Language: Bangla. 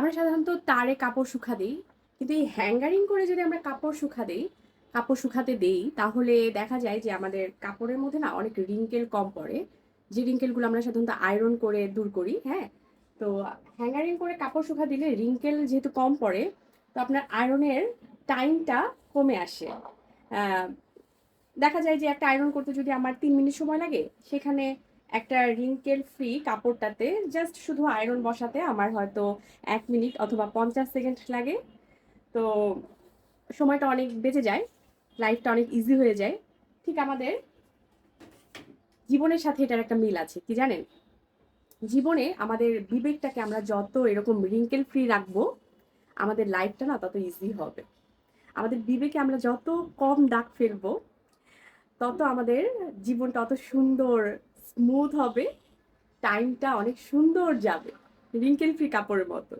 আমরা সাধারণত তারে কাপড় শুকা দিই, কিন্তু এই হ্যাঙ্গারিং করে যদি আমরা কাপড় শুকা দিই, কাপড় শুকাতে দেই, তাহলে দেখা যায় যে আমাদের কাপড়ের মধ্যে না অনেক রিঙ্কেল কম পড়ে। যে রিঙ্কেলগুলো আমরা সাধারণত আয়রন করে দূর করি হ্যাঁ? তো হ্যাঙ্গারিং করে কাপড় শুকা দিলে রিঙ্কেল যেহেতু কম পড়ে, তো আপনার আয়রনের টাইমটা কমে আসে। দেখা যায় যে একটা আয়রন করতে যদি আমার তিন মিনিট সময় লাগে, সেখানে একটা রিঙ্কেল ফ্রি কাপড়টাতে জাস্ট শুধু আয়রন বসাতে আমার হয়তো এক মিনিট অথবা পঞ্চাশ সেকেন্ড লাগে। তো সময়টা অনেক বেঁচে যায় লাইফটা অনেক ইজি হয়ে যায়। ঠিক আমাদের জীবনের সাথে এটার একটা মিল আছে, কি জানেন? জীবনে আমাদের বিবেকটাকে আমরা যত এরকম রিঙ্কেল ফ্রি রাখব, আমাদের লাইফটা না তত ইজি হবে। আমাদের বিবেকে আমরা যত কম দাগ ফেলব, তত আমাদের জীবনটা অত সুন্দর স্মুথ হবে টাইমটা অনেক সুন্দর যাবে রিঙ্কেল ফ্রি কাপড়ের মতো।